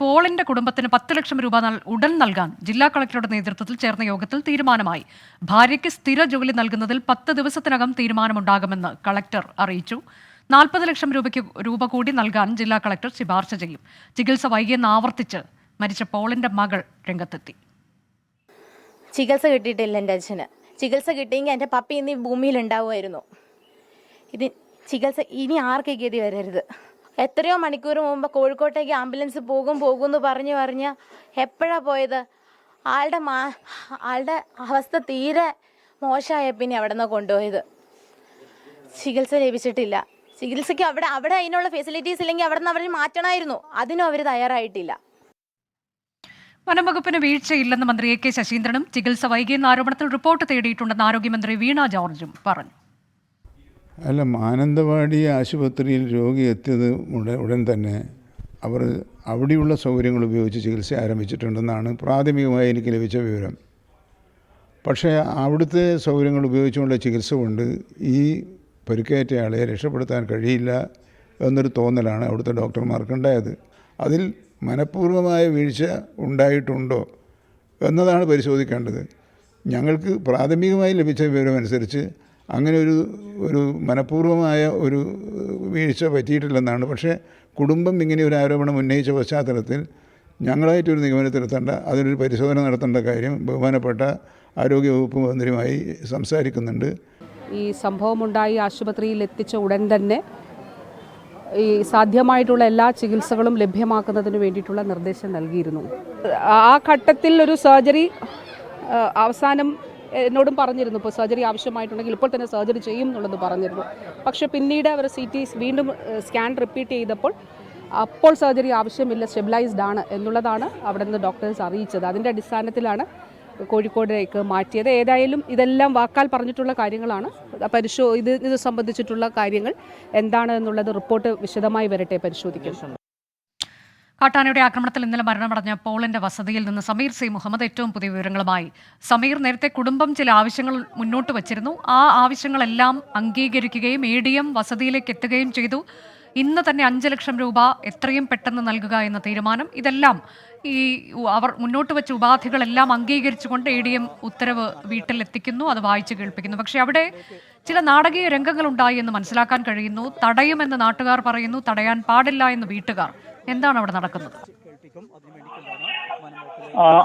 പോളിന്റെ കുടുംബത്തിന് പത്ത് ലക്ഷം രൂപ ഉടൻ നൽകാൻ ജില്ലാ കളക്ടറുടെ നേതൃത്വത്തിൽ ചേർന്ന യോഗത്തിൽ തീരുമാനമായി. ഭാര്യയ്ക്ക് സ്ഥിര ജോലി നൽകുന്നതിൽ പത്ത് ദിവസത്തിനകം തീരുമാനമുണ്ടാകുമെന്ന് കളക്ടർ അറിയിച്ചു. നാൽപ്പത് ലക്ഷം രൂപയ്ക്ക് രൂപ കൂടി നൽകാൻ ജില്ലാ കളക്ടർ ശുപാർശ ചെയ്യും. ചികിത്സ വൈകിയെന്ന് ആവർത്തിച്ച് മരിച്ച പോളിന്റെ മകൾ രംഗത്തെത്തി. ചികിത്സ കിട്ടിയിട്ടില്ല എന്റെ അച്ഛന്. ചികിത്സ കിട്ടിയെങ്കിൽ എന്റെ പപ്പി ഇന്ന് ഭൂമിയിൽ ഉണ്ടാവുമായിരുന്നു. ഇത് ചികിത്സ ഇനി ആർക്കും ഗതി വരരുത് എത്രയോ മണിക്കൂർ മുമ്പ് കോഴിക്കോട്ടേക്ക് ആംബുലൻസ് പോകും പോകും എന്ന് പറഞ്ഞു പറഞ്ഞ് എപ്പോഴാ പോയത്? ആളുടെ മാ ആളുടെ അവസ്ഥ തീരെ മോശമായ പിന്നെ അവിടെ നിന്ന് കൊണ്ടുപോയത്. ചികിത്സ ലഭിച്ചിട്ടില്ല. ചികിത്സയ്ക്ക് അവിടെ അവിടെ അതിനുള്ള ഫെസിലിറ്റീസ് ഇല്ലെങ്കിൽ അവിടെ നിന്ന് അവർ മാറ്റണമായിരുന്നു. അതിനും അവർ തയ്യാറായിട്ടില്ല. വനംവകുപ്പിന് വീഴ്ചയില്ലെന്ന് മന്ത്രി എ കെ ശശീന്ദ്രനും ചികിത്സ വൈകിയെന്ന ആരോപണത്തിൽ റിപ്പോർട്ട് തേടിയിട്ടുണ്ടെന്ന് ആരോഗ്യമന്ത്രി വീണ ജോർജും പറഞ്ഞു. അല്ല മാനന്തവാടി ആശുപത്രിയിൽ രോഗി എത്തിയത് ഉടൻ തന്നെ അവർ അവിടെയുള്ള സൗകര്യങ്ങൾ ഉപയോഗിച്ച് ചികിത്സ ആരംഭിച്ചിട്ടുണ്ടെന്നാണ് പ്രാഥമികമായി എനിക്ക് ലഭിച്ച വിവരം. പക്ഷേ അവിടുത്തെ സൗകര്യങ്ങൾ ഉപയോഗിച്ചുകൊണ്ടുള്ള ചികിത്സ കൊണ്ട് ഈ പരിക്കേറ്റയാളെ രക്ഷപ്പെടുത്താൻ കഴിയില്ല എന്നൊരു തോന്നലാണ് അവിടുത്തെ ഡോക്ടർമാർക്കുണ്ടായത് അതിൽ മനഃപൂർവമായ വീഴ്ച ഉണ്ടായിട്ടുണ്ടോ എന്നതാണ് പരിശോധിക്കേണ്ടത്. ഞങ്ങൾക്ക് പ്രാഥമികമായി ലഭിച്ച വിവരമനുസരിച്ച് അങ്ങനെ ഒരു ഒരു മനഃപൂർവമായ ഒരു വീഴ്ച പറ്റിയിട്ടില്ലെന്നാണ്. പക്ഷേ കുടുംബം ഇങ്ങനെ ഒരു ആരോപണം ഉന്നയിച്ച പശ്ചാത്തലത്തിൽ ഞങ്ങളായിട്ടൊരു നിഗമനത്തിലെത്തേണ്ട അതിനൊരു പരിശോധന നടത്തേണ്ട കാര്യം ബഹുമാനപ്പെട്ട ആരോഗ്യവകുപ്പ് മന്ത്രിയുമായി സംസാരിക്കുന്നുണ്ട്. ഈ സംഭവമുണ്ടായി ആശുപത്രിയിൽ എത്തിച്ച ഉടൻ തന്നെ ഈ സാധ്യമായിട്ടുള്ള എല്ലാ ചികിത്സകളും ലഭ്യമാക്കുന്നതിന് വേണ്ടിയിട്ടുള്ള നിർദ്ദേശം നൽകിയിരുന്നു. ആ ഘട്ടത്തിൽ ഒരു സർജറി അവസാനം എന്നോടും പറഞ്ഞിരുന്നു ഇപ്പോൾ സർജറി ആവശ്യമായിട്ടുണ്ടെങ്കിൽ ഇപ്പോൾ തന്നെ സർജറി ചെയ്യും എന്നുള്ളത് പറഞ്ഞിരുന്നു. പക്ഷേ പിന്നീട് അവർ സി ടി വീണ്ടും സ്കാൻ റിപ്പീറ്റ് ചെയ്തപ്പോൾ അപ്പോൾ സർജറി ആവശ്യമില്ല സ്റ്റെബിലൈസ്ഡ് ആണ് എന്നുള്ളതാണ് അവിടെ നിന്ന് ഡോക്ടേഴ്സ് അറിയിച്ചത്. അതിന്റെ അടിസ്ഥാനത്തിലാണ് കോഴിക്കോടേക്ക് മാറ്റിയത്. ഏതായാലും ഇതെല്ലാം വാക്കാൽ പറഞ്ഞിട്ടുള്ള കാര്യങ്ങളാണ്. പരിശോ ഇത് ഇത് സംബന്ധിച്ചിട്ടുള്ള കാര്യങ്ങൾ എന്താണ് എന്നുള്ളത് റിപ്പോർട്ട് വിശദമായി വരട്ടെ പരിശോധിക്കും. കാട്ടാനയുടെ ആക്രമണത്തിൽ ഇന്നലെ മരണമടഞ്ഞ പോളിന്റെ വസതിയിൽ നിന്ന് സമീർ സി. മുഹമ്മദ് ഏറ്റവും പുതിയ വിവരങ്ങളുമായി. സമീർ നേരത്തെ കുടുംബം ചില ആവശ്യങ്ങൾ മുന്നോട്ട് വച്ചിരുന്നു. ആ ആവശ്യങ്ങളെല്ലാം അംഗീകരിക്കുകയും എ ഡി എം വസതിയിലേക്ക് എത്തുകയും ചെയ്തു. ഇന്ന് തന്നെ അഞ്ച് ലക്ഷം രൂപ എത്രയും പെട്ടെന്ന് നൽകുക എന്ന തീരുമാനം. ഇതെല്ലാം ഈ അവർ മുന്നോട്ട് വെച്ച ഉപാധികളെല്ലാം അംഗീകരിച്ചുകൊണ്ട് എ ഡി എം ഉത്തരവ് വീട്ടിലെത്തിക്കുന്നു. അത് വായിച്ചു കേൾപ്പിക്കുന്നു. പക്ഷേ അവിടെ ചില നാടകീയ രംഗങ്ങളുണ്ടായി എന്ന് മനസ്സിലാക്കാൻ കഴിയുന്നു. തടയുമെന്ന് നാട്ടുകാർ പറയുന്നു. തടയാൻ പാടില്ല എന്ന് വീട്ടുകാർ എന്താണ് അവിടെ നടക്കുന്നത്?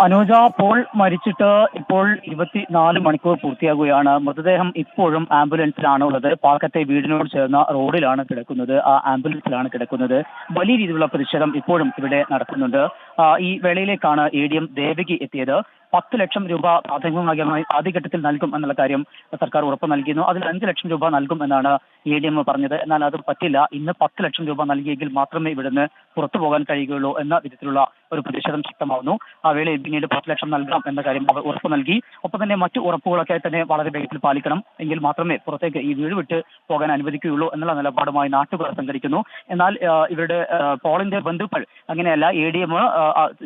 അനുജ പോൾ മരിച്ചിട്ട് ഇപ്പോൾ ഇരുപത്തിനാല് മണിക്കൂർ പൂർത്തിയാകുകയാണ്. മൃതദേഹം ഇപ്പോഴും ആംബുലൻസിലാണ് ഉള്ളത് പാക്കത്തെ വീടിനോട് ചേർന്ന റോഡിലാണ് കിടക്കുന്നത്. ആ ആംബുലൻസിലാണ് കിടക്കുന്നത്. വലിയ രീതിയിലുള്ള പ്രതിഷേധം ഇപ്പോഴും ഇവിടെ നടക്കുന്നുണ്ട്. ഈ വേളയിലേക്കാണ് എ ഡി എം ദേവകി എത്തിയത്. പത്ത് ലക്ഷം രൂപ പ്രാഥമികമായി ആദ്യഘട്ടത്തിൽ നൽകും എന്നുള്ള കാര്യം സർക്കാർ ഉറപ്പ് നൽകിയിരുന്നു. അതിൽ അഞ്ച് ലക്ഷം രൂപ നൽകും എന്നാണ് എ ഡി എം പറഞ്ഞത്. എന്നാൽ അത് പറ്റില്ല. ഇന്ന് പത്ത് ലക്ഷം രൂപ നൽകിയെങ്കിൽ മാത്രമേ ഇവിടുന്ന് പുറത്തു പോകാൻ കഴിയുകയുള്ളൂ എന്ന വിധത്തിലുള്ള ഒരു പ്രതിഷേധം ശക്തമാവുന്നു. ആ വേളയിൽ പിന്നീട് പത്ത് ലക്ഷം നൽകാം എന്ന കാര്യം അവർ ഉറപ്പ് നൽകി. ഒപ്പം തന്നെ മറ്റു ഉറപ്പുകളൊക്കെ തന്നെ വളരെ വേഗത്തിൽ പാലിക്കണം. എങ്കിൽ മാത്രമേ പുറത്തേക്ക് ഈ വീട് വിട്ട് പോകാൻ അനുവദിക്കുകയുള്ളൂ എന്നുള്ള നിലപാടുമായി നാട്ടുകാർ സംഘടിക്കുന്നു. എന്നാൽ ഇവരുടെ പോളിന്റെ ബന്ധുക്കൾ അങ്ങനെയല്ല എ ഡി എം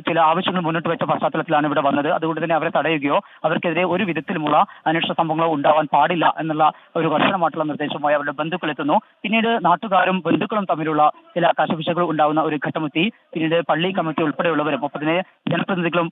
ചില ആവശ്യങ്ങൾ മുന്നോട്ട് വെച്ച പശ്ചാത്തലത്തിലാണ് ഇവിടെ വന്നത്. അതുകൊണ്ട് തന്നെ അവരെ തടയുകയോ അവർക്കെതിരെ ഒരു വിധത്തിലുമുള്ള അന്വേഷണ സംഭവങ്ങളോ ഉണ്ടാവാൻ പാടില്ല എന്നുള്ള ഒരു കർശനമായിട്ടുള്ള നിർദ്ദേശവുമായി അവരുടെ ബന്ധുക്കൾ എത്തുന്നു. പിന്നീട് നാട്ടുകാരും ബന്ധുക്കളും തമ്മിലുള്ള ചില കശപിശകൾ ഉണ്ടാവുന്ന ഒരു ഘട്ടമെത്തി പിന്നീട് പള്ളി കമ്മിറ്റി ഉൾപ്പെടെയുള്ളവരും ഒപ്പം ജനപ്രതിനിധികളും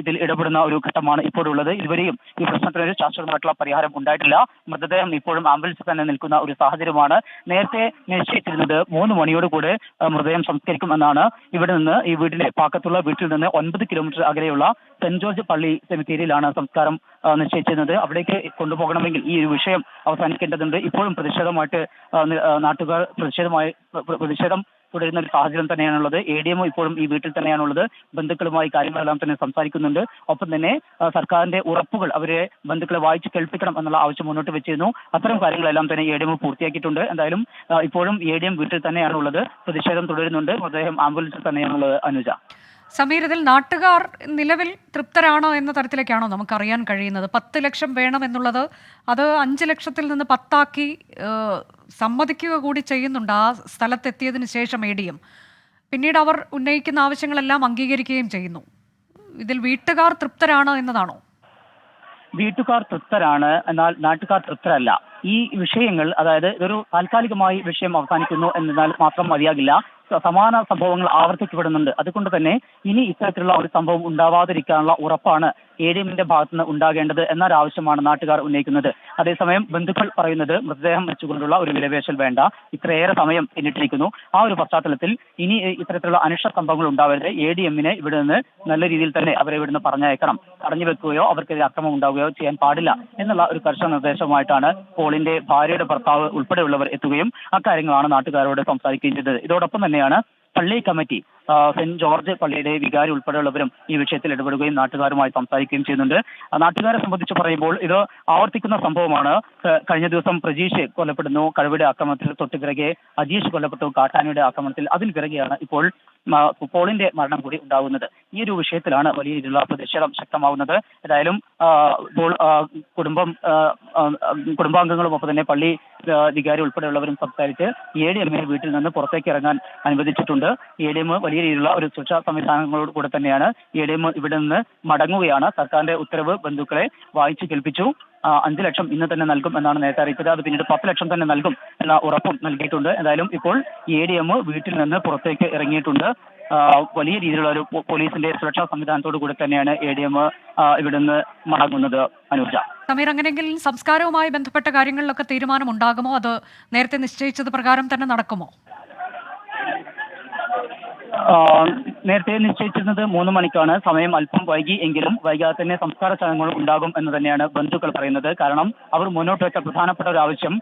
ഇതിൽ ഇടപെടുന്ന ഒരു ഘട്ടമാണ് ഇപ്പോഴുള്ളത്. ഇതുവരെയും ഈ പ്രശ്നത്തിന് ഒരു ശാശ്വതമായിട്ടുള്ള പരിഹാരം ഉണ്ടായിട്ടില്ല. മൃതദേഹം ഇപ്പോഴും ആംബുലൻസിൽ തന്നെ നിൽക്കുന്ന ഒരു സാഹചര്യമാണ്. നേരത്തെ നിശ്ചയിച്ചിരുന്നത് മൂന്ന് മണിയോട് കൂടെ മൃതദേഹം സംസ്കരിക്കുമെന്നാണ് ഇവിടെ നിന്ന് ഈ വീടിന്റെ പാക്കത്തുള്ള വീട്ടിൽ നിന്ന് ഒൻപത് കിലോമീറ്റർ അകലെയുള്ള സെന്റ് ജോർജ് പള്ളി സെമിത്തേരിയിലാണ് സംസ്കാരം നിശ്ചയിച്ചിരുന്നത്. അവിടേക്ക് കൊണ്ടുപോകണമെങ്കിൽ ഈ ഒരു വിഷയം അവസാനിക്കേണ്ടതുണ്ട്. ഇപ്പോഴും പ്രതിഷേധമായിട്ട് നാട്ടുകാർ പ്രതിഷേധമായി പ്രതിഷേധം തുടരുന്ന ഒരു സാഹചര്യം തന്നെയാണുള്ളത്. എ ഡി എം ഇപ്പോഴും ഈ വീട്ടിൽ തന്നെയാണുള്ളത്. ബന്ധുക്കളുമായി കാര്യങ്ങളെല്ലാം തന്നെ സംസാരിക്കുന്നുണ്ട്. ഒപ്പം തന്നെ സർക്കാരിന്റെ ഉറപ്പുകൾ അവരെ ബന്ധുക്കളെ വായിച്ചു കേൾപ്പിക്കണം എന്നുള്ള ആവശ്യം മുന്നോട്ട് വെച്ചിരുന്നു. അത്തരം കാര്യങ്ങളെല്ലാം തന്നെ എ ഡി എം പൂർത്തിയാക്കിയിട്ടുണ്ട്. എന്തായാലും ഇപ്പോഴും എ ഡി എം വീട്ടിൽ തന്നെയാണുള്ളത്. പ്രതിഷേധം തുടരുന്നുണ്ട്. മൃതദേഹം ആംബുലൻസിൽ തന്നെയാണുള്ളത് അനുജ. സമീർ ഇതിൽ നാട്ടുകാർ നിലവിൽ തൃപ്തരാണോ എന്ന തരത്തിലേക്കാണോ നമുക്കറിയാൻ കഴിയുന്നത്. പത്ത് ലക്ഷം വേണം എന്നുള്ളത് അത് അഞ്ച് ലക്ഷത്തിൽ നിന്ന് പത്താക്കി സമ്മതിക്കുക കൂടി ചെയ്യുന്നുണ്ട് ആ സ്ഥലത്തെത്തിയതിന് ശേഷം എ ഡി എം. പിന്നീട് അവർ ഉന്നയിക്കുന്ന ആവശ്യങ്ങളെല്ലാം അംഗീകരിക്കുകയും ചെയ്യുന്നു. ഇതിൽ വീട്ടുകാർ തൃപ്തരാണ് എന്നതാണോ? വീട്ടുകാർ തൃപ്തരാണ് എന്നാൽ നാട്ടുകാർ തൃപ്തരല്ല. ഈ വിഷയങ്ങൾ അതായത് ഇതൊരു താൽക്കാലികമായി വിഷയം അവസാനിക്കുന്നു എന്നാൽ മാത്രം മതിയാകില്ല. സമാന സംഭവങ്ങൾ ആവർത്തിക്കപ്പെടുന്നുണ്ട്. അതുകൊണ്ട് തന്നെ ഇനി ഇത്തരത്തിലുള്ള ഒരു സംഭവം ഉണ്ടാവാതിരിക്കാനുള്ള ഉറപ്പാണ് എ ഡി എമ്മിന്റെ ഭാഗത്തുനിന്ന് ഉണ്ടാകേണ്ടത് എന്നൊരാവശ്യമാണ് നാട്ടുകാർ ഉന്നയിക്കുന്നത്. അതേസമയം ബന്ധുക്കൾ പറയുന്നത് മൃതദേഹം വെച്ചുകൊണ്ടുള്ള ഒരു വിലപേശൽ വേണ്ട. ഇത്രയേറെ സമയം പിന്നിട്ടിരിക്കുന്നു. ആ ഒരു പശ്ചാത്തലത്തിൽ ഇനി ഇത്തരത്തിലുള്ള അനിഷ്ട സംഭവങ്ങൾ ഉണ്ടാവരുത്. എ ഡി എമ്മിനെ ഇവിടെ നിന്ന് നല്ല രീതിയിൽ തന്നെ അവരെ ഇവിടുന്ന് പറഞ്ഞയക്കണം. തടഞ്ഞു വെക്കുകയോ അവർക്കെതിരെ അക്രമം ഉണ്ടാവുകയോ ചെയ്യാൻ പാടില്ല എന്നുള്ള ഒരു കർശന നിർദ്ദേശമായിട്ടാണ് പോളിന്റെ ഭാര്യയുടെ ഭർത്താവ് ഉൾപ്പെടെയുള്ളവർ എത്തുകയും അക്കാര്യങ്ങളാണ് നാട്ടുകാരോട് സംസാരിക്കുകയും ചെയ്തത്. ഇതോടൊപ്പം തന്നെയാണ് പള്ളി കമ്മിറ്റി സെന്റ് ജോർജ് പള്ളിയുടെ വികാരി ഉൾപ്പെടെയുള്ളവരും ഈ വിഷയത്തിൽ ഇടപെടുകയും നാട്ടുകാരുമായി സംസാരിക്കുകയും ചെയ്യുന്നുണ്ട്. നാട്ടുകാരെ സംബന്ധിച്ച് പറയുമ്പോൾ ഇത് ആവർത്തിക്കുന്ന സംഭവമാണ്. കഴിഞ്ഞ ദിവസം പ്രജീഷ് കൊല്ലപ്പെടുന്നു. കഴിവിടെ ആക്രമണത്തിൽ തൊട്ട് പിറകെ അജീഷ് കൊല്ലപ്പെട്ടു. കാട്ടാനയുടെ ആക്രമണത്തിൽ അതിന് പിറകെയാണ് ഇപ്പോൾ പോളിന്റെ മരണം കൂടി ഉണ്ടാവുന്നത്. ഈ ഒരു വിഷയത്തിലാണ് വലിയ രീതിയിലുള്ള പ്രതിഷേധം ശക്തമാവുന്നത്. ഏതായാലും കുടുംബം കുടുംബാംഗങ്ങളും ഒപ്പം തന്നെ പള്ളി അധികാരി ഉൾപ്പെടെയുള്ളവരും സംസാരിച്ച് എ ഡി എമ്മിനെ വീട്ടിൽ നിന്ന് പുറത്തേക്ക് ഇറങ്ങാൻ അനുവദിച്ചിട്ടുണ്ട്. എ ഡി എം വലിയ രീതിയിലുള്ള ഒരു സുരക്ഷാ സംവിധാനങ്ങളോട് കൂടെ തന്നെയാണ് എ ഡി എം ഇവിടെ നിന്ന് മടങ്ങുകയാണ്. സർക്കാരിന്റെ ഉത്തരവ് ബന്ധുക്കളെ വായിച്ചു കേൾപ്പിച്ചു. അഞ്ച് ലക്ഷം ഇന്ന് തന്നെ നൽകും എന്നാണ് നേരത്തെ അറിയിച്ചത്. അത് പിന്നീട് പത്ത് ലക്ഷം തന്നെ നൽകും എന്ന ഉറപ്പും നൽകിയിട്ടുണ്ട്. എന്തായാലും ഇപ്പോൾ എ ഡി എം വീട്ടിൽ നിന്ന് പുറത്തേക്ക് ഇറങ്ങിയിട്ടുണ്ട്. വലിയ രീതിയിലുള്ള ഒരു പോലീസിന്റെ സുരക്ഷാ സംവിധാനത്തോടു കൂടി തന്നെയാണ് എ ഡി എം ഇവിടെ നിന്ന് മടങ്ങുന്നത്. അനുജ. സമീർ അങ്ങനെയെങ്കിൽ സംസ്കാരവുമായി ബന്ധപ്പെട്ട കാര്യങ്ങളിലൊക്കെ തീരുമാനം ഉണ്ടാകുമോ? അത് നേരത്തെ നിശ്ചയിച്ചത് പ്രകാരം തന്നെ നടക്കുമോ? നേരത്തെ നിശ്ചയിച്ചിരുന്നത് മൂന്ന് മണിക്കാണ്. സമയം അല്പം വൈകി എങ്കിലും വൈകാതെ തന്നെ സംസ്കാര ചടങ്ങുകൾ ഉണ്ടാകും എന്ന് തന്നെയാണ് ബന്ധുക്കൾ പറയുന്നത്. കാരണം അവർ മുന്നോട്ട് വെച്ച പ്രധാനപ്പെട്ട ഒരു ആവശ്യം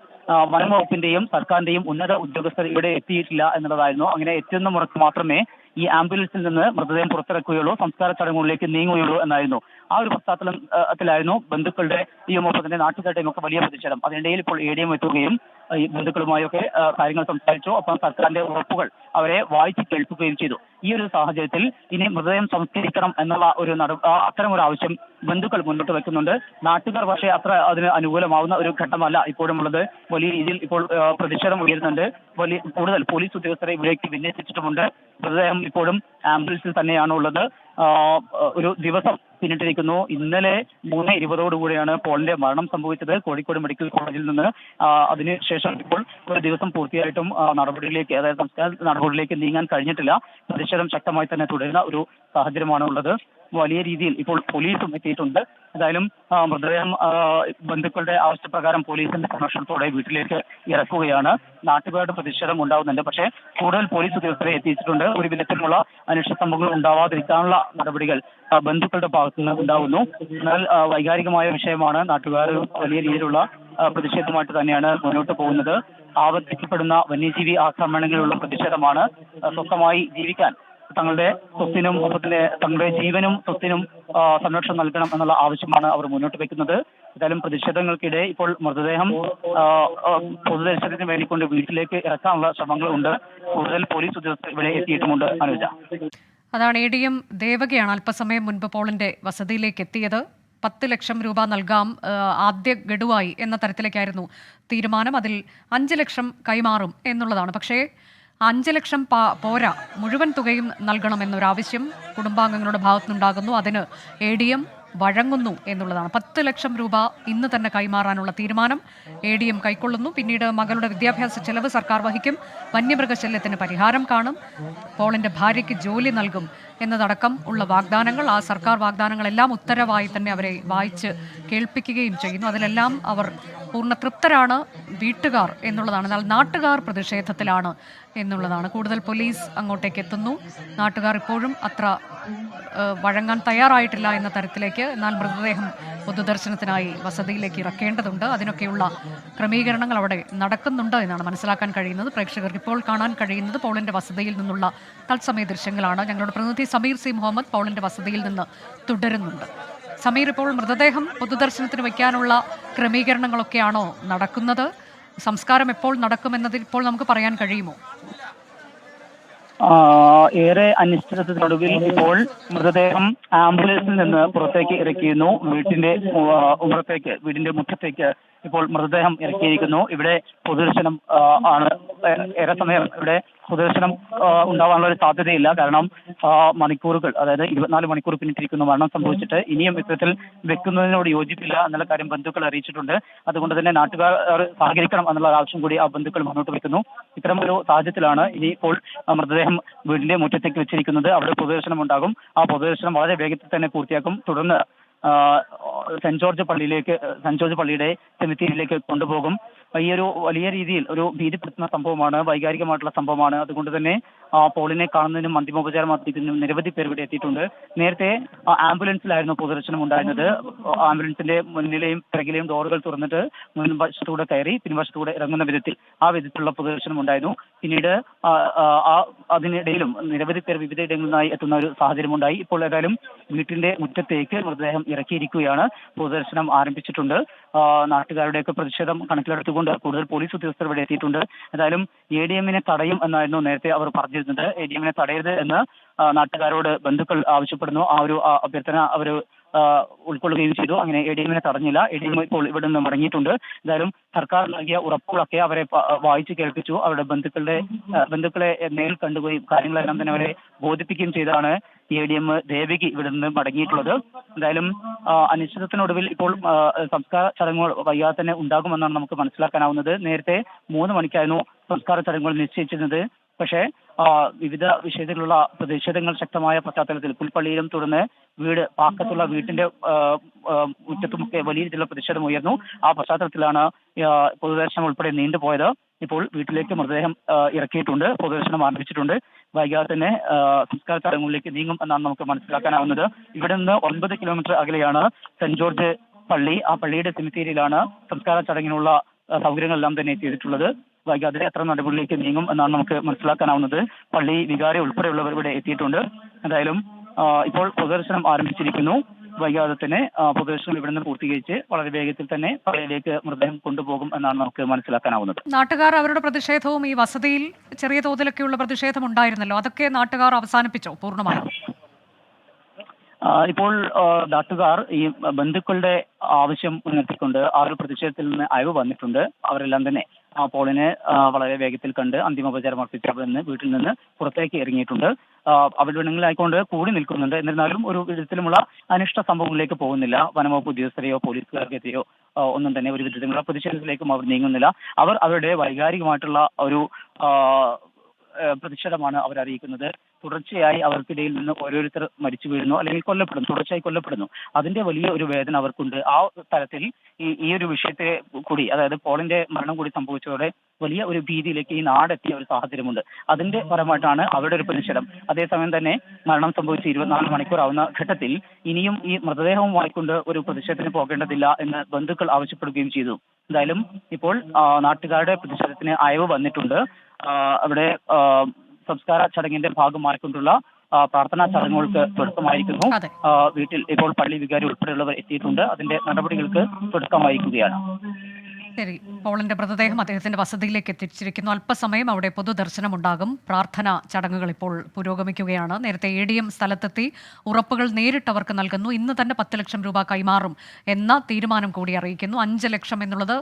വനം വകുപ്പിന്റെയും സർക്കാരിന്റെയും ഉന്നത ഉദ്യോഗസ്ഥർ ഇവിടെ എത്തിയിട്ടില്ല എന്നുള്ളതായിരുന്നു അങ്ങനെ എത്തുന്ന മുറക്ക് മാത്രമേ ഈ ആംബുലൻസിൽ നിന്ന് മൃതദേഹം പുറത്തിറക്കുകയുള്ളൂ സംസ്കാര ചടങ്ങുകളിലേക്ക് നീങ്ങുകയുള്ളൂ എന്നായിരുന്നു. ആ ഒരു പശ്ചാത്തലത്തിലായിരുന്നു ബന്ധുക്കളുടെ ഒപ്പം തന്നെ നാട്ടുകാരുടെയും ഒക്കെ വലിയ പ്രതിഷേധം. അതിനിടയിൽ ഇപ്പോൾ എ ഡി എം എത്തുകയും ഈ ബന്ധുക്കളുമായൊക്കെ കാര്യങ്ങൾ സംസാരിച്ചു. ഒപ്പം സർക്കാരിന്റെ ഉറപ്പുകൾ അവരെ വായിച്ചു കേൾപ്പിക്കുകയും ചെയ്തു. ഈ ഒരു സാഹചര്യത്തിൽ ഇനി മൃതദേഹം സംസ്കരിക്കണം എന്നുള്ള ഒരു നട അത്തരം ഒരു ആവശ്യം ബന്ധുക്കൾ മുന്നോട്ട് വെക്കുന്നുണ്ട്. നാട്ടുകാർ പക്ഷേ അത്ര അതിന് അനുകൂലമാവുന്ന ഒരു ഘട്ടമല്ല ഇപ്പോഴും ഉള്ളത് വലിയ രീതിയിൽ ഇപ്പോൾ പ്രതിഷേധം ഉയരുന്നുണ്ട്. വലിയ കൂടുതൽ പോലീസ് ഉദ്യോഗസ്ഥരെ ഇവിടേക്ക് വിന്യസിച്ചിട്ടുമുണ്ട്. മൃതദേഹം ഇപ്പോഴും ആംബുലൻസിൽ തന്നെയാണ് ഉള്ളത് ഒരു ദിവസം പിന്നിട്ടിരിക്കുന്നു. ഇന്നലെ മൂന്ന് ഇരുപതോടുകൂടിയാണ് പോളിന്റെ മരണം സംഭവിച്ചത്. കോഴിക്കോട് മെഡിക്കൽ കോളേജിൽ നിന്ന് അതിനുശേഷം ഇപ്പോൾ ഒരു ദിവസം പൂർത്തിയായിട്ടും നടപടിയിലേക്ക് അതായത് സംസ്കാര നടപടിയിലേക്ക് നീങ്ങാൻ കഴിഞ്ഞിട്ടില്ല. പ്രതിഷേധം ശക്തമായി തന്നെ തുടരുന്ന ഒരു സാഹചര്യമാണ് ഉള്ളത്. വലിയ രീതിയിൽ ഇപ്പോൾ പോലീസും എത്തിയിട്ടുണ്ട്. എന്തായാലും മൃതദേഹം ബന്ധുക്കളുടെ ആവശ്യപ്രകാരം പോലീസിന്റെ സംരക്ഷണത്തോടെ വീട്ടിലേക്ക് ഇറക്കുകയാണ്. നാട്ടുകാരുടെ പ്രതിഷേധം ഉണ്ടാവുന്നുണ്ട്. പക്ഷേ കൂടുതൽ പോലീസ് ഉദ്യോഗസ്ഥരെ എത്തിച്ചിട്ടുണ്ട് ഒരു വിധത്തിലുള്ള അനിഷ്ട സംഭവങ്ങൾ ഉണ്ടാവാതിരിക്കാനുള്ള നടപടികൾ ബന്ധുക്കളുടെ ഭാഗത്തുനിന്ന് ഉണ്ടാവുന്നു. എന്നാൽ വൈകാരികമായ വിഷയമാണ് നാട്ടുകാർ വലിയ രീതിയിലുള്ള പ്രതിഷേധമായിട്ട് തന്നെയാണ് മുന്നോട്ട് പോകുന്നത്. ആവർത്തിക്കപ്പെടുന്ന വന്യജീവി ആക്രമണങ്ങളിലുള്ള പ്രതിഷേധമാണ് സ്വസ്ഥമായി ജീവിക്കാൻ തങ്ങളുടെ സ്വത്തിനും ഒപ്പത്തിന്റെ തങ്ങളുടെ ജീവനും സ്വത്തിനും സംരക്ഷണം നൽകണം എന്നുള്ള ആവശ്യമാണ് അവർ മുന്നോട്ട് വെക്കുന്നത്. ഏതായാലും പ്രതിഷേധങ്ങൾക്കിടെ ഇപ്പോൾ മൃതദേഹം പൊതുദർശനത്തിന് വേണ്ടിക്കൊണ്ട് വീട്ടിലേക്ക് ഇറക്കാനുള്ള ശ്രമങ്ങളുണ്ട്. കൂടുതൽ പോലീസ് ഉദ്യോഗസ്ഥർ ഇവിടെ എത്തിയിട്ടുമുണ്ട് അനുജ. അതാണ് എ ഡി എം ദേവകയാണ് അല്പസമയം മുൻപ് പോളിന്റെ വസതിയിലേക്ക് എത്തിയത്. പത്ത് ലക്ഷം രൂപ നൽകാം ആദ്യ ഗഡുവായി എന്ന തരത്തിലേക്കായിരുന്നു തീരുമാനം. അതിൽ അഞ്ച് ലക്ഷം കൈമാറും എന്നുള്ളതാണ്. പക്ഷേ അഞ്ച് ലക്ഷം പോരാ മുഴുവൻ തുകയും നൽകണമെന്നൊരാവശ്യം കുടുംബാംഗങ്ങളുടെ ഭാഗത്തുനിന്നുണ്ടാകുന്നു. അതിന് എ ഡി എം വഴങ്ങുന്നു എന്നുള്ളതാണ്. പത്ത് ലക്ഷം രൂപ ഇന്ന് തന്നെ കൈമാറാനുള്ള തീരുമാനം. എ ഡി എം കൈക്കൊള്ളുന്നു. പിന്നീട് മകളുടെ വിദ്യാഭ്യാസ ചെലവ് സർക്കാർ വഹിക്കും. വന്യമൃഗശല്യത്തിന് പരിഹാരം കാണും. പോളിന്റെ ഭാര്യയ്ക്ക് ജോലി നൽകും എന്നതടക്കം ഉള്ള വാഗ്ദാനങ്ങൾ ആ സർക്കാർ വാഗ്ദാനങ്ങളെല്ലാം ഉത്തരവായി തന്നെ അവരെ വായിച്ച് കേൾപ്പിക്കുകയും ചെയ്യുന്നു. അതിലെല്ലാം അവർ പൂർണ തൃപ്തരാണ് വീട്ടുകാർ എന്നുള്ളതാണ്. എന്നാൽ നാട്ടുകാർ പ്രതിഷേധത്തിലാണ് എന്നുള്ളതാണ്. കൂടുതൽ പോലീസ് അങ്ങോട്ടേക്ക് എത്തുന്നു. നാട്ടുകാർ ഇപ്പോഴും അത്ര വഴങ്ങാൻ തയ്യാറായിട്ടില്ല എന്ന തരത്തിലേക്ക് എന്നാൽ മൃതദേഹം പൊതുദർശനത്തിനായി വസതിയിലേക്ക് ഇറക്കേണ്ടതുണ്ട്. അതിനൊക്കെയുള്ള ക്രമീകരണങ്ങൾ അവിടെ നടക്കുന്നുണ്ട് എന്നാണ് മനസ്സിലാക്കാൻ കഴിയുന്നത്. പ്രേക്ഷകർക്ക് ഇപ്പോൾ കാണാൻ കഴിയുന്നത് പോളിന്റെ വസതിയിൽ നിന്നുള്ള തത്സമയ ദൃശ്യങ്ങളാണ്. ഞങ്ങളുടെ പ്രതിനിധി സമീർ സി മുഹമ്മദ് പോളിന്റെ വസതിയിൽ നിന്ന് തുടരുന്നുണ്ട്. സമീർ ഇപ്പോൾ മൃതദേഹം പൊതുദർശനത്തിന് വയ്ക്കാനുള്ള ക്രമീകരണങ്ങളൊക്കെയാണോ നടക്കുന്നത്? സംസ്കാരം എപ്പോൾ നടക്കുമെന്നതിൽ ഇപ്പോൾ നമുക്ക് പറയാൻ കഴിയുമോ? ഏറെ അനിശ്ചിതത്വത്തിനൊടുവിൽ ഇപ്പോൾ മൃതദേഹം ആംബുലൻസിൽ നിന്ന് പുറത്തേക്ക് ഇറക്കിയിരുന്നു. വീട്ടിന്റെ ആ, വീടിന്റെ മുറ്റത്തേക്ക് ഇപ്പോൾ മൃതദേഹം ഇറക്കിയിരിക്കുന്നു. ഇവിടെ പൊതുദർശനം ആണ്. ഏറെ സമയം ഇവിടെ പൊതുദർശനം ഉണ്ടാവാനുള്ള ഒരു സാധ്യതയില്ല. കാരണം മണിക്കൂറുകൾ അതായത് ഇരുപത്തിനാല് മണിക്കൂർ പിന്നിട്ടിരിക്കുന്നു മരണം സംഭവിച്ചിട്ട് ഇനിയും ഇത്തരത്തിൽ വെക്കുന്നതിനോട് യോജിപ്പില്ല എന്നുള്ള കാര്യം ബന്ധുക്കൾ അറിയിച്ചിട്ടുണ്ട്. അതുകൊണ്ട് തന്നെ നാട്ടുകാർ സഹകരിക്കണം എന്നുള്ള ആവശ്യം കൂടി ആ ബന്ധുക്കൾ മുന്നോട്ട് വെക്കുന്നു ഇത്തരം ഒരു സാഹചര്യത്തിലാണ് ഇനി ഇപ്പോൾ മൃതദേഹം വീടിന്റെ മുറ്റത്തേക്ക് വെച്ചിരിക്കുന്നത്. അവിടെ പൊതുദർശനം ഉണ്ടാകും ആ പൊതുദർശനം വളരെ വേഗത്തിൽ തന്നെ പൂർത്തിയാക്കും. തുടർന്ന് സെന്റ് ജോർജ് പള്ളിയിലേക്ക് സെന്റ് ജോർജ് പള്ളിയുടെ സെമിത്തേരിയിലേക്ക് കൊണ്ടുപോകും. ഈ ഒരു വലിയ രീതിയിൽ ഒരു ഭീതിപ്പെടുത്തുന്ന സംഭവമാണ് വൈകാരികമായിട്ടുള്ള സംഭവമാണ്. അതുകൊണ്ട് തന്നെ പോളിനെ കാണുന്നതിനും അന്തിമോപചാരം അർപ്പിക്കുന്നതിനും നിരവധി പേർ ഇവിടെ എത്തിയിട്ടുണ്ട്. നേരത്തെ ആംബുലൻസിലായിരുന്നു പൊതുദർശനം ഉണ്ടായിരുന്നത്. ആംബുലൻസിന്റെ മുന്നിലെയും പിറകിലെയും ഡോറുകൾ തുറന്നിട്ട് മുൻവശത്തൂടെ കയറി പിൻവശത്തൂടെ ഇറങ്ങുന്ന വിധത്തിൽ ആ വിധത്തിലുള്ള പൊതുദർശനം ഉണ്ടായിരുന്നു. പിന്നീട് അതിനിടയിലും നിരവധി പേർ വിവിധ ഇടങ്ങളിൽ നിന്നായി എത്തുന്ന ഒരു സാഹചര്യമുണ്ടായി. ഇപ്പോൾ ഏതായാലും വീട്ടിന്റെ മുറ്റത്തേക്ക് മൃതദേഹം ഇറക്കിയിരിക്കുകയാണ്. പൊതുദർശനം ആരംഭിച്ചിട്ടുണ്ട്. നാട്ടുകാരുടെയൊക്കെ പ്രതിഷേധം കണക്കിലെടുത്തുകൊണ്ട് കൂടുതൽ പോലീസ് ഉദ്യോഗസ്ഥർ ഇവിടെ എത്തിയിട്ടുണ്ട്. ഏതായാലും എ ഡി എമ്മിനെ തടയും എന്നായിരുന്നു നേരത്തെ അവർ പറഞ്ഞിരുന്നത്. എ ഡി എമ്മിനെ തടയരുത് എന്ന് നാട്ടുകാരോട് ബന്ധുക്കൾ ആവശ്യപ്പെടുന്നു. ആ ഒരു അഭ്യർത്ഥന അവർ ഉൾക്കൊള്ളുകയും ചെയ്തു. അങ്ങനെ എ ഡി എമ്മിനെ തടഞ്ഞില്ല. എ ഡി എം ഇപ്പോൾ ഇവിടെ നിന്ന് മടങ്ങിയിട്ടുണ്ട്. എന്തായാലും സർക്കാർ നൽകിയ ഉറപ്പുകളൊക്കെ അവരെ വായിച്ചു കേൾപ്പിച്ചു. അവരുടെ ബന്ധുക്കളുടെ ബന്ധുക്കളെ നേരിൽ കണ്ടുപോയി കാര്യങ്ങളെല്ലാം തന്നെ അവരെ ബോധിപ്പിക്കുകയും ചെയ്താണ് എ ഡി എം ദേവികി ഇവിടെ നിന്ന് മടങ്ങിയിട്ടുള്ളത്. എന്തായാലും അനിശ്ചിതത്തിനൊടുവിൽ ഇപ്പോൾ സംസ്കാര ചടങ്ങുകൾ വൈകാതെ തന്നെ ഉണ്ടാകുമെന്നാണ് നമുക്ക് മനസ്സിലാക്കാനാവുന്നത്. നേരത്തെ മൂന്ന് മണിക്കായിരുന്നു സംസ്കാര ചടങ്ങുകൾ നിശ്ചയിച്ചിരുന്നത്. പക്ഷേ വിവിധ വിഷയത്തിലുള്ള പ്രതിഷേധങ്ങൾ ശക്തമായ പശ്ചാത്തലത്തിൽ പുൽപ്പള്ളിയിലും തുടർന്ന് വീട് പാക്കത്തുള്ള വീട്ടിന്റെ മുറ്റത്തുമൊക്കെ വലിയ രീതിയിലുള്ള പ്രതിഷേധം ഉയർന്നു. ആ പശ്ചാത്തലത്തിലാണ് പൊതുദർശനം ഉൾപ്പെടെ നീണ്ടുപോയത് ഇപ്പോൾ വീട്ടിലേക്ക് മൃതദേഹം ഇറക്കിയിട്ടുണ്ട്. പൊതുദർശനം ആരംഭിച്ചിട്ടുണ്ട്. വൈകാതെ തന്നെ സംസ്കാര ചടങ്ങുകളിലേക്ക് നീങ്ങും എന്നാണ് നമുക്ക് മനസ്സിലാക്കാനാവുന്നത്. ഇവിടെ നിന്ന് ഒൻപത് കിലോമീറ്റർ അകലെയാണ് സെന്റ് ജോർജ് പള്ളി. ആ പള്ളിയുടെ സെമിത്തേരിയിലാണ് സംസ്കാര ചടങ്ങിനുള്ള സൗകര്യങ്ങളെല്ലാം തന്നെ എത്തിയിട്ടുള്ളത്. വൈകാതെ എത്ര നടപടികളിലേക്ക് നീങ്ങും എന്നാണ് നമുക്ക് മനസ്സിലാക്കാനാവുന്നത്. പള്ളി വികാരി ഉൾപ്പെടെയുള്ളവർ ഇവിടെ എത്തിയിട്ടുണ്ട്. എന്തായാലും ഇപ്പോൾ പൊതുദർശനം ആരംഭിച്ചിരിക്കുന്നു. വൈകാതെ തന്നെ പൊതുദർശനം ഇവിടെ നിന്ന് പൂർത്തീകരിച്ച് വളരെ വേഗത്തിൽ തന്നെ പള്ളിയിലേക്ക് മൃതദേഹം കൊണ്ടുപോകും എന്നാണ് നമുക്ക് മനസ്സിലാക്കാനാവുന്നത്. നാട്ടുകാർ അവരുടെ പ്രതിഷേധവും ഈ വസതിയിൽ ചെറിയ തോതിലൊക്കെയുള്ള പ്രതിഷേധം ഉണ്ടായിരുന്നല്ലോ. അതൊക്കെ നാട്ടുകാർ അവസാനിപ്പിച്ചോ പൂർണമായും? ഇപ്പോൾ നാട്ടുകാർ ഈ ബന്ധുക്കളുടെ ആവശ്യം ഉയർത്തിക്കൊണ്ട് ആ ഒരു പ്രതിഷേധത്തിൽ നിന്ന് അയവ് വന്നിട്ടുണ്ട്. അവരെല്ലാം തന്നെ പോളിനെ വളരെ വേഗത്തിൽ കണ്ട് അന്തിമോപചാരം അർപ്പിച്ച് വീട്ടിൽ നിന്ന് പുറത്തേക്ക് ഇറങ്ങിയിട്ടുണ്ട്. അവരുടെ കൂടി നിൽക്കുന്നുണ്ട്. എന്നിരുന്നാലും ഒരു വിധത്തിലുമുള്ള അനിഷ്ട സംഭവങ്ങളിലേക്ക് പോകുന്നില്ല. വനംവകുപ്പ് ഉദ്യോഗസ്ഥരെയോ പോലീസുകാർക്കെതിരെയോ ഒന്നും തന്നെ ഒരു വിധത്തിലുള്ള പ്രതിഷേധത്തിലേക്കും അവർ നീങ്ങുന്നില്ല. അവർ അവരുടെ വൈകാരികമായിട്ടുള്ള ഒരു പ്രതിഷേധമാണ് അവർ അറിയിക്കുന്നത്. തുടർച്ചയായി അവർക്കിടയിൽ നിന്ന് ഓരോരുത്തർ മരിച്ചു വീഴുന്നു അല്ലെങ്കിൽ കൊല്ലപ്പെടുന്നു തുടർച്ചയായി കൊല്ലപ്പെടുന്നു. അതിന്റെ വലിയ ഒരു വേദന അവർക്കുണ്ട്. ആ തലത്തിൽ ഈ ഈ ഒരു വിഷയത്തെ കൂടി അതായത് പോളിന്റെ മരണം കൂടി സംഭവിച്ചതോടെ വലിയ ഒരു ഭീതിയിലേക്ക് ഈ നാടെത്തിയ ഒരു സാഹചര്യമുണ്ട്. അതിന്റെ ഫലമായിട്ടാണ് അവരുടെ ഒരു പ്രതിഷേധം. അതേസമയം തന്നെ മരണം സംഭവിച്ച് ഇരുപത്തിനാല് മണിക്കൂർ ആവുന്ന ഘട്ടത്തിൽ ഇനിയും ഈ മൃതദേഹവും വായിക്കൊണ്ട് ഒരു പ്രതിഷേധത്തിന് പോകേണ്ടതില്ല എന്ന് ബന്ധുക്കൾ ആവശ്യപ്പെടുകയും ചെയ്തു. എന്തായാലും ഇപ്പോൾ നാട്ടുകാരുടെ പ്രതിഷേധത്തിന് അയവ് വന്നിട്ടുണ്ട്. അവിടെ സംസ്കാര ചടങ്ങിന്റെ ഭാഗമായിക്കൊണ്ടുള്ള പ്രാർത്ഥനാ ചടങ്ങുകൾക്ക് തുടക്കമായിരിക്കുന്നു. വീട്ടിൽ ഇപ്പോൾ പള്ളി വികാരി ഉൾപ്പെടെയുള്ളവർ എത്തിയിട്ടുണ്ട്. അതിന്റെ നടപടികൾക്ക് തുടക്കമായിരിക്കുകയാണ്. ശരി പോളന്റെ മൃതദേഹം അദ്ദേഹത്തിന്റെ വസതിയിലേക്ക് എത്തിച്ചിരിക്കുന്നു. അല്പസമയം അവിടെ പൊതുദർശനം ഉണ്ടാകും പ്രാർത്ഥന ചടങ്ങുകൾ ഇപ്പോൾ പുരോഗമിക്കുകയാണ്. നേരത്തെ എ ഡി എം സ്ഥലത്തെത്തി ഉറപ്പുകൾ നേരിട്ട് അവർക്ക് നൽകുന്നു. ഇന്ന് തന്നെ പത്ത് ലക്ഷം രൂപ കൈമാറും എന്ന തീരുമാനം കൂടി അറിയിക്കുന്നു. അഞ്ച് ലക്ഷം എന്നുള്ളത്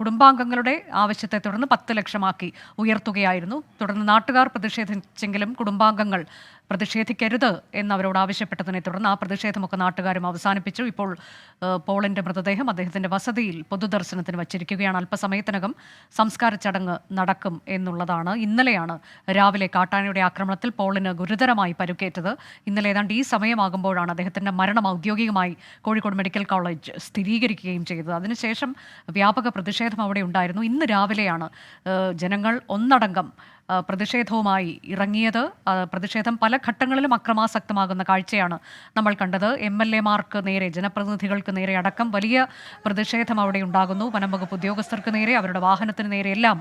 കുടുംബാംഗങ്ങളുടെ ആവശ്യത്തെ തുടർന്ന് പത്ത് ലക്ഷമാക്കി ഉയർത്തുകയായിരുന്നു. തുടർന്ന് നാട്ടുകാർ പ്രതിഷേധിച്ചെങ്കിലും കുടുംബാംഗങ്ങൾ പ്രതിഷേധിക്കരുത് എന്നവരോട് ആവശ്യപ്പെട്ടതിനെ തുടർന്ന് ആ പ്രതിഷേധമൊക്കെ നാട്ടുകാരും അവസാനിപ്പിച്ചു. ഇപ്പോൾ പോളിന്റെ മൃതദേഹം അദ്ദേഹത്തിന്റെ വസതിയിൽ പൊതുദർശനത്തിന് വച്ചിരിക്കുകയാണ്. അല്പസമയത്തിനകം സംസ്കാര ചടങ്ങ് നടക്കും എന്നുള്ളതാണ് ഇന്നലെയാണ് രാവിലെ കാട്ടാനയുടെ ആക്രമണത്തിൽ പോളിന് ഗുരുതരമായി പരുക്കേറ്റത്. ഇന്നലെ ഏതാണ്ട് ഈ സമയമാകുമ്പോഴാണ് അദ്ദേഹത്തിന്റെ മരണം ഔദ്യോഗികമായി കോഴിക്കോട് മെഡിക്കൽ കോളേജ് സ്ഥിരീകരിക്കുകയും ചെയ്തത്. അതിനുശേഷം വ്യാപക പ്രതിഷേധം അവിടെ ഉണ്ടായിരുന്നു. ഇന്ന് രാവിലെയാണ് ജനങ്ങൾ ഒന്നടങ്കം പ്രതിഷേധവുമായി ഇറങ്ങിയത്. പ്രതിഷേധം പല ഘട്ടങ്ങളിലും അക്രമാസക്തമാകുന്ന കാഴ്ചയാണ് നമ്മൾ കണ്ടത്. എം എൽ എമാർക്ക് നേരെ ജനപ്രതിനിധികൾക്ക് നേരെ അടക്കം വലിയ പ്രതിഷേധം അവിടെ ഉണ്ടാകുന്നു. വനം വകുപ്പ് ഉദ്യോഗസ്ഥർക്ക് നേരെ അവരുടെ വാഹനത്തിന് നേരെ എല്ലാം